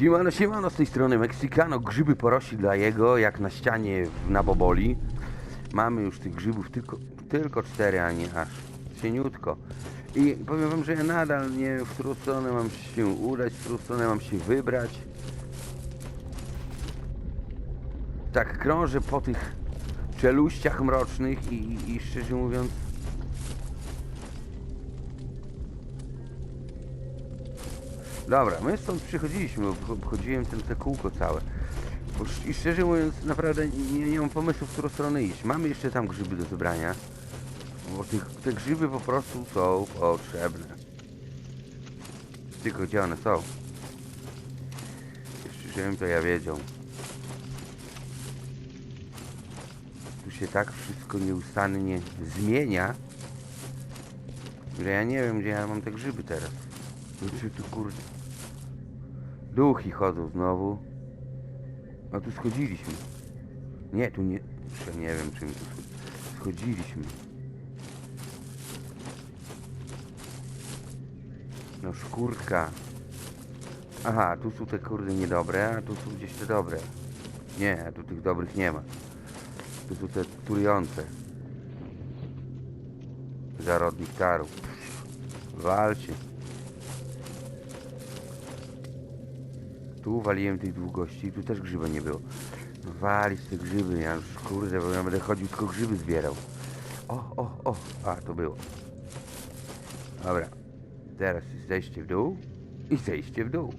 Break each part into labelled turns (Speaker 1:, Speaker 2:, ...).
Speaker 1: Siemano, siemano, z tej strony Meksykano, grzyby porośli dla jego, jak na ścianie w Naboboli. Mamy już tych grzybów tylko, tylko cztery, a nie aż cieniutko. I powiem wam, że ja nadal nie w którą stronę mam się udać, w którą stronę mam się wybrać. Tak krążę po tych czeluściach mrocznych i, i, i szczerze mówiąc Dobra, my stąd przychodziliśmy, obchodziłem ten, te kółko całe. I szczerze mówiąc, naprawdę nie, nie mam pomysłu, w którą stronę iść. Mamy jeszcze tam grzyby do zebrania. Bo tych, te grzyby po prostu są potrzebne. Tylko gdzie one są? Jeszcze żebym to ja wiedział. Tu się tak wszystko nieustannie zmienia, że ja nie wiem, gdzie ja mam te grzyby teraz. Znaczy tu kurde. Duchy chodzą znowu. A tu schodziliśmy. Nie, tu nie. Jeszcze nie wiem czym tu schod- schodziliśmy. No szkórka. Aha, tu są te kurde niedobre, a tu są gdzieś te dobre. Nie, tu tych dobrych nie ma. Tu są te turujące. Zarodnik taru. Walcie. Tu waliłem tych długości, tu też grzyba nie było. No Walić te grzyby, ja już kurde, bo ja będę chodził tylko grzyby zbierał. O, o, o, a to było. Dobra, teraz zejście w dół i zejście w dół.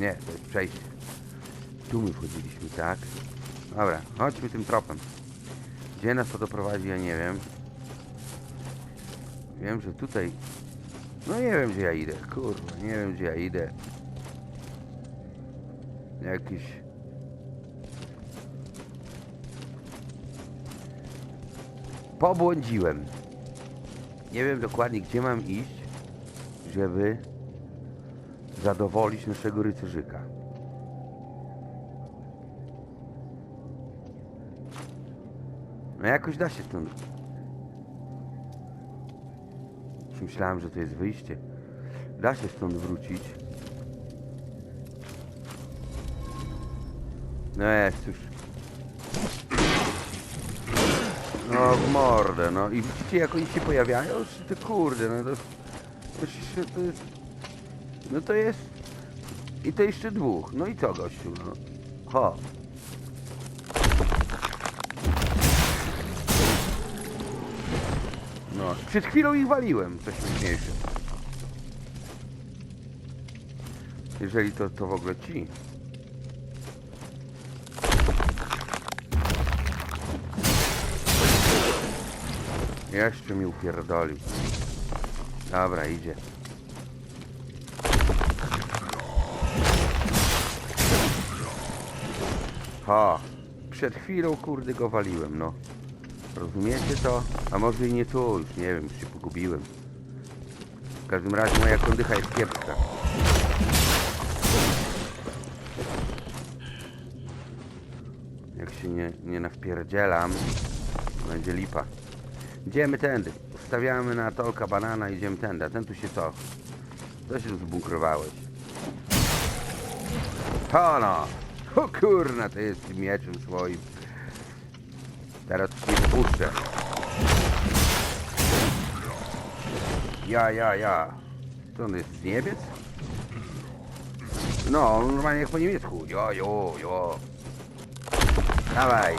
Speaker 1: Nie, to jest przejście. Tu my wchodziliśmy, tak? Dobra, chodźmy tym tropem. Gdzie nas to doprowadzi, ja nie wiem. Wiem, że tutaj... No nie wiem, gdzie ja idę, kurwa, nie wiem, gdzie ja idę. Jakiś... Pobłądziłem. Nie wiem dokładnie, gdzie mam iść, żeby zadowolić naszego rycerzyka. No jakoś da się stąd. Myślałem, że to jest wyjście. Da się stąd wrócić. No jest już. No w mordę, no i widzicie jak oni się pojawiają? To kurde, no to, to, się, to jest... No to jest... I to jeszcze dwóch. No i co gościu, no? Ho. No, przed chwilą ich waliłem, to śmieszniejsze. Jeżeli to, to w ogóle ci. Jeszcze mi upierdolił. Dobra, idzie. Ha! Przed chwilą kurde go waliłem, no. Rozumiecie to? A może i nie tu, już nie wiem, się pogubiłem. W każdym razie moja kondycha jest kiepska. Jak się nie, nie nawpierdzielam, będzie lipa. Idziemy tędy. Stawiamy na tolka banana, idziemy tędy. A ten tu się co? Co się tu zbunkrowałeś? To no! O kurna, to jest mieczem swoim. Teraz ci nie popuszczę. Ja, ja, ja. Co on jest z niebiec? No, normalnie jak po niemiecku. Jo, jo, jo. Dawaj.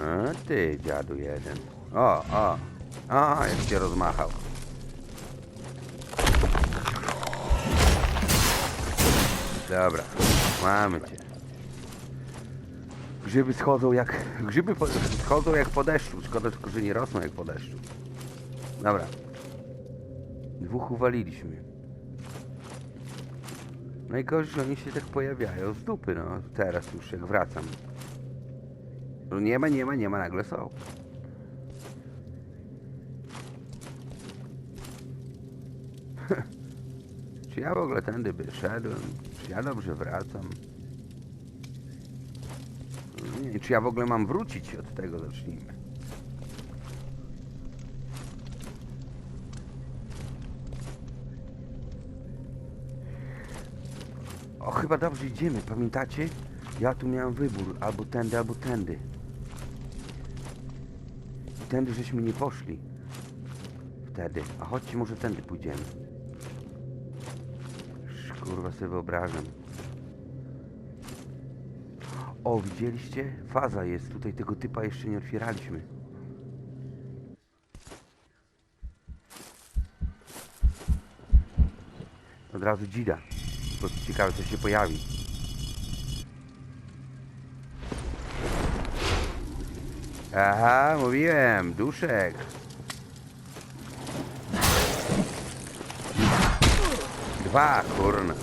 Speaker 1: A ty, dziadu jeden. O, o. O, jak się rozmachał. Dobra, mamy cię. Grzyby schodzą jak... Grzyby po, schodzą jak po deszczu. Szkoda tylko, że nie rosną jak po deszczu. Dobra. Dwóch uwaliliśmy. Najgorzej, że oni się tak pojawiają z dupy, no. Teraz już jak wracam. No nie ma, nie ma, nie ma, nagle są. czy ja w ogóle tędy wyszedłem? Czy ja dobrze wracam? Nie, czy ja w ogóle mam wrócić od tego zacznijmy. O, chyba dobrze idziemy, pamiętacie? Ja tu miałem wybór, albo tędy, albo tędy. Tędy żeśmy nie poszli. Wtedy. A chodźcie, może tędy pójdziemy. Kurwa sobie wyobrażam. O, widzieliście? Faza jest. Tutaj tego typa jeszcze nie otwieraliśmy. Od razu dzida. Prostu ciekawe co się pojawi. Aha, mówiłem, duszek. Dwa, kurna.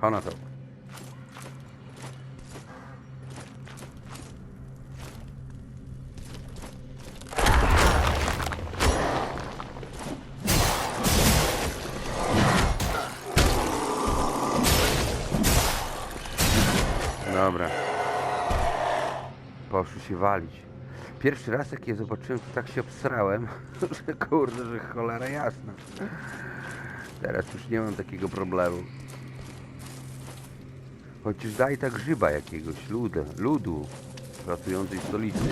Speaker 1: Hono to. Się walić. Pierwszy raz jak je zobaczyłem, to tak się obsrałem, że kurde, że cholera jasna. Teraz już nie mam takiego problemu. Chociaż daj tak grzyba jakiegoś, ludu, ludu pracującej stolicy.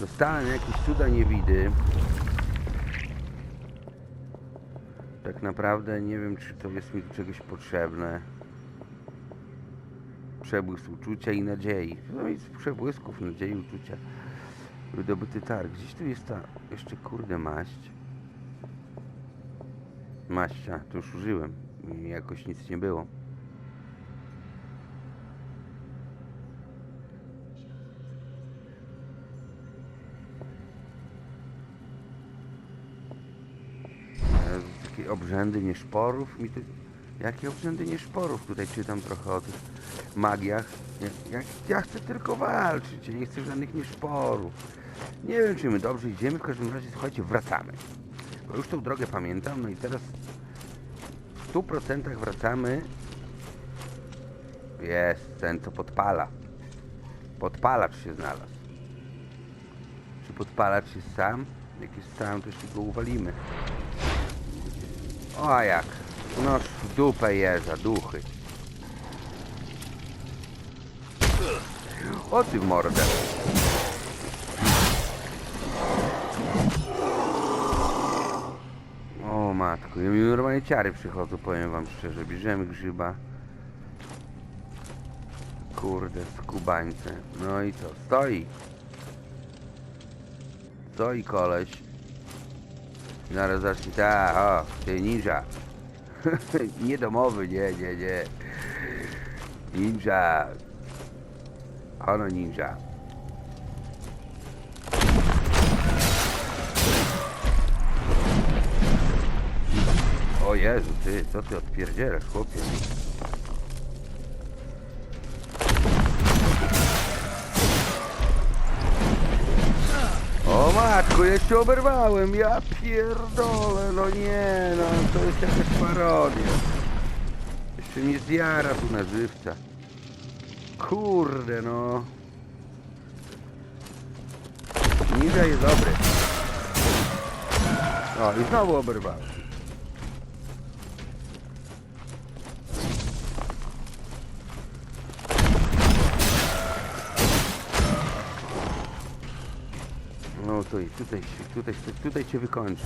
Speaker 1: Dostałem jakieś cuda niewidy. Tak naprawdę nie wiem, czy to jest mi czegoś potrzebne. Przebłysk uczucia i nadziei. No i z przebłysków nadziei, uczucia. Wydobyty targ. Gdzieś tu jest ta jeszcze kurde maść. Maścia, to już użyłem. Jakoś nic nie było. Takie obrzędy nieszporów mi tu... Jakie obrzędy nieszporów? Tutaj czytam trochę o tych magiach. Ja, ja, ja chcę tylko walczyć, ja nie chcę żadnych nieszporów. Nie wiem, czy my dobrze idziemy, w każdym razie, słuchajcie, wracamy. Bo już tą drogę pamiętam, no i teraz w 100% wracamy. Jest ten, co podpala. Podpalacz się znalazł. Czy podpalacz jest sam? Jak jest sam, to jeszcze go uwalimy. O jak? Noż w dupę jeża, duchy. O ty mordę. O matko, ja mi normalnie ciary przychodzą, powiem wam szczerze. Bierzemy grzyba. Kurde, skubańce. No i co? Stoi. Stoi koleś. Zaraz zacznie, ta, o, ty ninja. nie domowy, nie, nie, nie. Ninja. Ono ninja. O Jezu, ty, co ty odpierdzielasz, chłopie? Matko, ja się oberwałem, ja pierdolę, no nie, no to jest jakaś parodia. Jeszcze mnie zjara tu na żywca. Kurde, no. Ninja jest dobry. O, i znowu oberwałem. To i tutaj, się- tutaj, tutaj cię wykończę.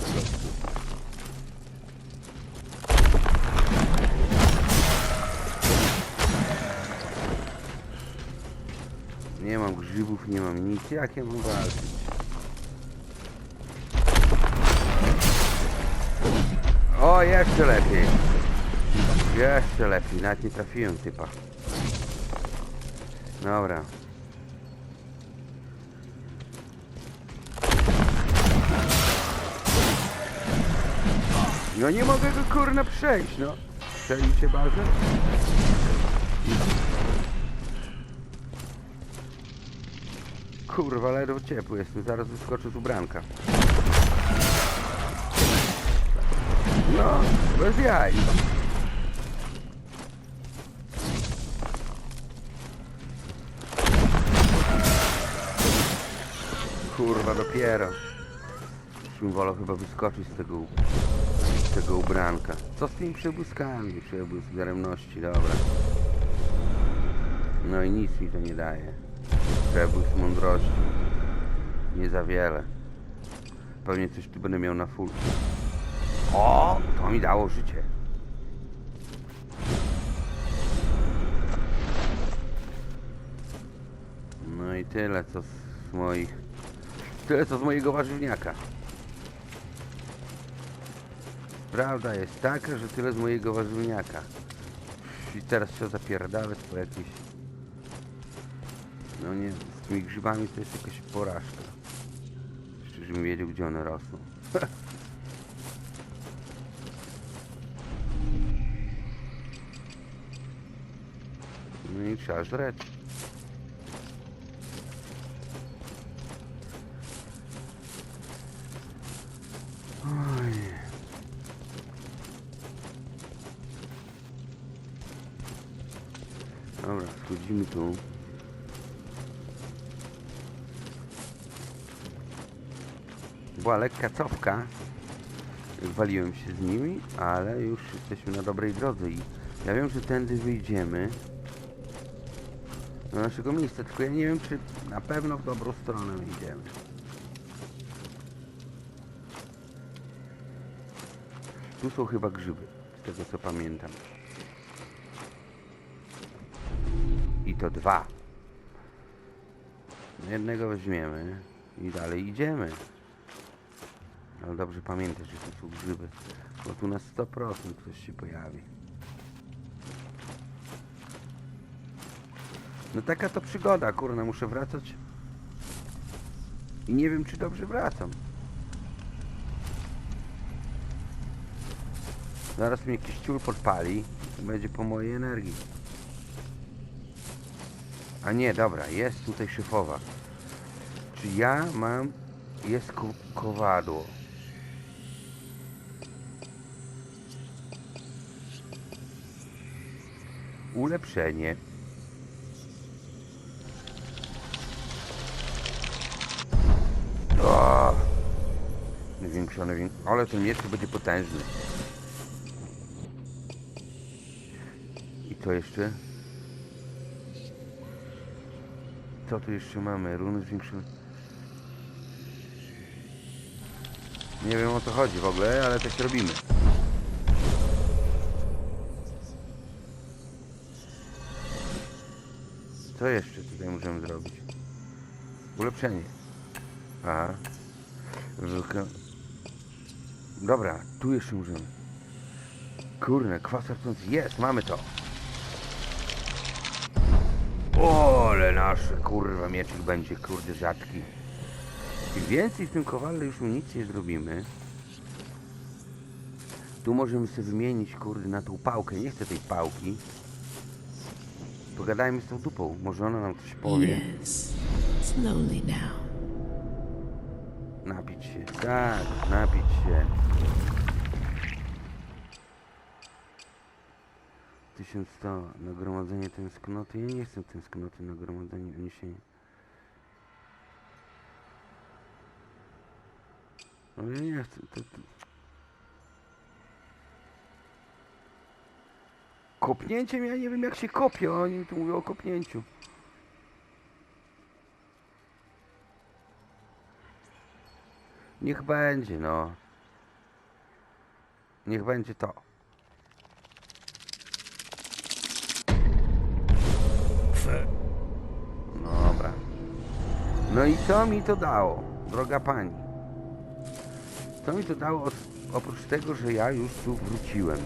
Speaker 1: Nie mam grzybów, nie mam nic. Jak ja mam walczyć? O, jeszcze lepiej. Jeszcze lepiej. Nawet nie trafiłem typa. Dobra. No nie mogę go kurna przejść, no. Przejdziecie bazę? Kurwa, ledwo ciepły jestem, zaraz wyskoczy tu branka. No, bez jaj. Kurwa, dopiero. Już bym chyba wyskoczyć z tego. Tego ubranka. Co z tymi przebłyskami? Przebłysk daremności, dobra. No i nic mi to nie daje. Przebłysk mądrości. Nie za wiele. Pewnie coś tu będę miał na full. O! To mi dało życie. No i tyle co z moich... Tyle co z mojego warzywniaka. Prawda jest taka, że tyle z mojego warzywniaka. I teraz trzeba zapierdalać po jakieś... No nie, z tymi grzybami to jest jakaś porażka. Jeszcze żebym wiedział gdzie one rosną. No i trzeba żreć. Dobra, schodzimy tu. Była lekka cofka. Waliłem się z nimi, ale już jesteśmy na dobrej drodze i ja wiem, że tędy wyjdziemy do naszego miejsca, tylko ja nie wiem, czy na pewno w dobrą stronę idziemy. Tu są chyba grzyby, z tego co pamiętam. To dwa. Jednego weźmiemy i dalej idziemy. Ale dobrze pamiętaj, że tu są grzyby, bo tu na 100% ktoś się pojawi. No taka to przygoda, kurna, muszę wracać. I nie wiem, czy dobrze wracam. Zaraz mnie jakiś ciul podpali będzie po mojej energii. A nie, dobra, jest tutaj szefowa. Czy ja mam... Jest ko kowadło. Ulepszenie. O! Zwiększony, wię- ale ten miecz będzie potężny. I co jeszcze? Co tu jeszcze mamy? Runy zwiększone. Nie wiem o co chodzi w ogóle, ale tak robimy. Co jeszcze tutaj możemy zrobić? Ulepszenie. A. Wyka... Dobra, tu jeszcze możemy. Kurne, kwas arcący. Jest, mamy to. O, ale nasz kurwa mieczyk będzie kurde rzadki. Im więcej w tym kowale już mu nic nie zrobimy. Tu możemy sobie wymienić kurde na tą pałkę. Nie chcę tej pałki. Pogadajmy z tą dupą. Może ona nam coś powie.
Speaker 2: Yes. Now.
Speaker 1: Napić się. Tak, napić się. 1100. Nagromadzenie tęsknoty. Ja nie chcę tęsknoty. Nagromadzenie uniesienie. No ja nie chcę. To, to... Kopnięciem ja nie wiem jak się kopie. Oni mi tu mówią o kopnięciu. Niech będzie, no. Niech będzie to. No i co mi to dało, droga pani? Co mi to dało oprócz tego, że ja już tu wróciłem?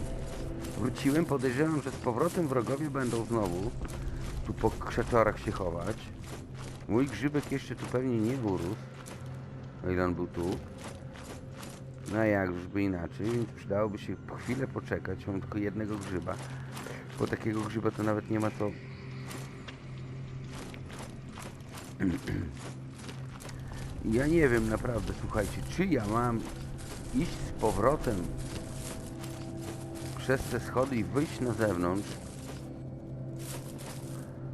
Speaker 1: Wróciłem, podejrzewam, że z powrotem wrogowie będą znowu tu po krzaczorach się chować. Mój grzybek jeszcze tu pewnie nie urósł. O ile on był tu. No a jak już by inaczej, więc przydałoby się chwilę poczekać. Mam tylko jednego grzyba. Bo takiego grzyba to nawet nie ma co... Ja nie wiem naprawdę, słuchajcie, czy ja mam iść z powrotem przez te schody i wyjść na zewnątrz,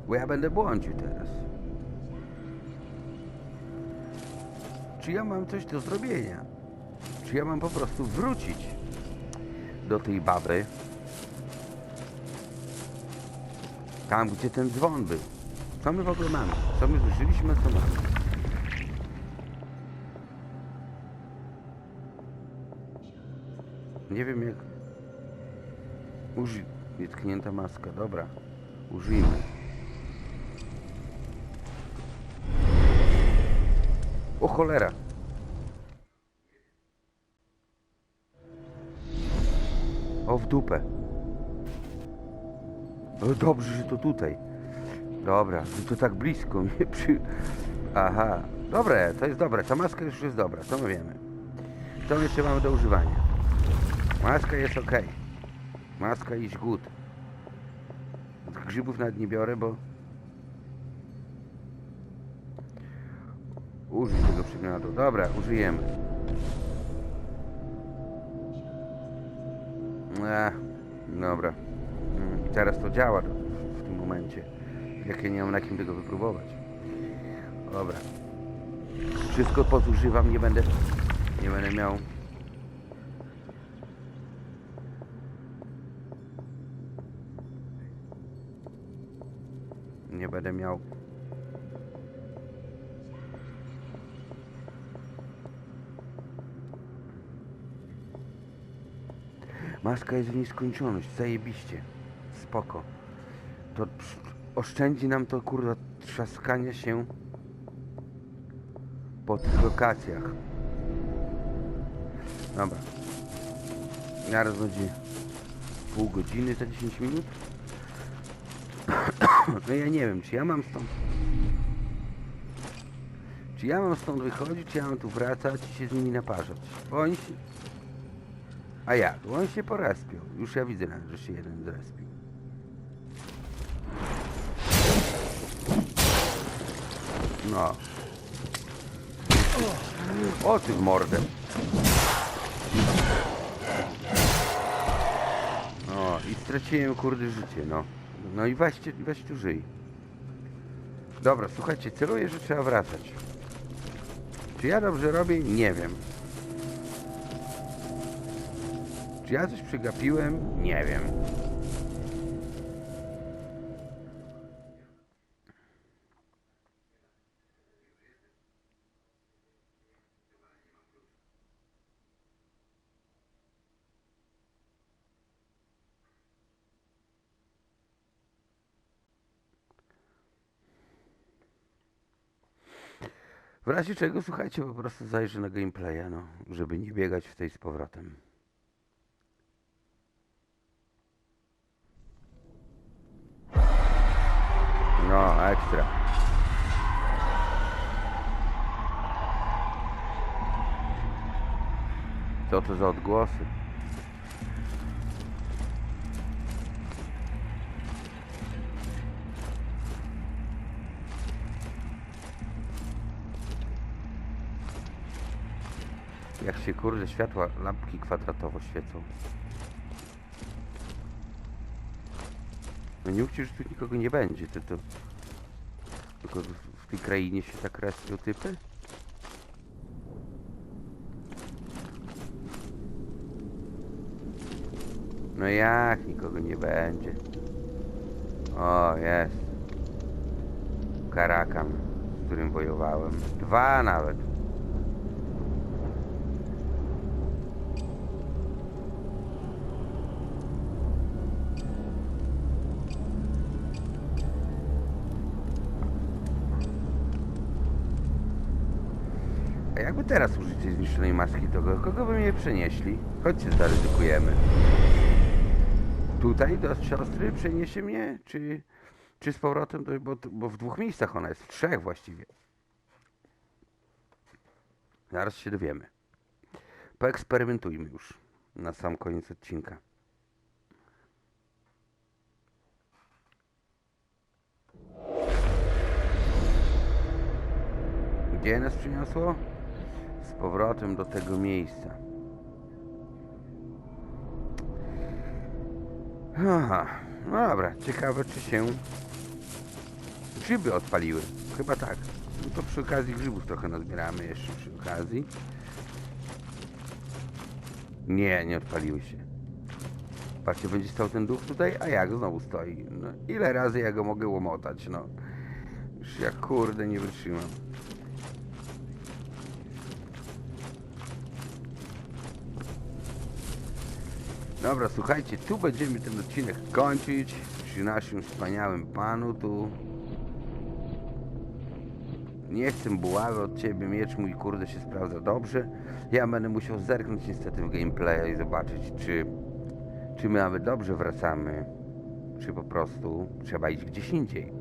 Speaker 1: bo ja będę błądził teraz. Czy ja mam coś do zrobienia? Czy ja mam po prostu wrócić? do tej baby. Tam, gdzie ten dzwon był. Co my w ogóle mamy? Co my zużyliśmy, co mamy? Nie wiem jak... Użyj... Nietknięta maska, dobra. Użyjmy. O cholera! O w dupę. O, dobrze, że to tutaj. Dobra, że to tak blisko mnie przy... Aha, dobre, to jest dobre. Ta maska już jest dobra, to my wiemy. To jeszcze mamy do używania. Maska jest ok. Maska is good. Grzybów nawet nie biorę, bo... Użyj tego przedmiotu. Dobra, użyjemy. Ech, dobra. Mm, I teraz to działa w tym momencie. Jak ja nie mam na kim tego wypróbować. Dobra. Wszystko pozużywam, nie będę... Nie będę miał... będę miał... Maska jest w nieskończoność, zajebiście. Spoko. To oszczędzi nam to kurwa trzaskania się po tych lokacjach. Dobra. Zaraz będzie pół godziny za 10 minut. No ja nie wiem, czy ja mam stąd... Czy ja mam stąd wychodzić, czy ja mam tu wracać i się z nimi naparzać? Bo oni się... A jak? Bo on się porespił. Już ja widzę, że się jeden zrespił. No. O ty w mordę. No i straciłem kurde życie, no. No i weźcie, weź żyj. Dobra, słuchajcie, celuję, że trzeba wracać. Czy ja dobrze robię? Nie wiem. Czy ja coś przegapiłem? Nie wiem. W razie czego, słuchajcie, po prostu zajrzę na gameplaya, no, żeby nie biegać w tej z powrotem. No, ekstra. Co to za odgłosy? Jak się kurde światła lampki kwadratowo świecą. No nie mówcie, że tu nikogo nie będzie, to, to... Tylko w, tej krainie się tak respią typy? No jak nikogo nie będzie? O, jest. Karakan, z którym wojowałem. Dwa nawet. Teraz użyć tej zniszczonej maski, to go- kogo by mnie przenieśli? Chodźcie, zaryzykujemy. Tutaj do siostry przeniesie mnie, czy, czy z powrotem, do, bo, bo w dwóch miejscach ona jest, w trzech właściwie. Zaraz się dowiemy. Poeksperymentujmy już na sam koniec odcinka. Gdzie nas przyniosło? Powrotem do tego miejsca. Aha, no dobra, ciekawe czy się grzyby odpaliły. Chyba tak. No to przy okazji grzybów trochę nazbieramy jeszcze przy okazji. Nie, nie odpaliły się. Patrzcie, będzie stał ten duch tutaj, a jak znowu stoi. No, ile razy ja go mogę łomotać, no. Już ja kurde nie wytrzymam. Dobra, słuchajcie, tu będziemy ten odcinek kończyć. Przy naszym wspaniałym panu tu. Nie chcę buławy od ciebie, miecz mój kurde się sprawdza dobrze. Ja będę musiał zerknąć niestety w gameplaya i zobaczyć, czy, czy my nawet dobrze wracamy, czy po prostu trzeba iść gdzieś indziej.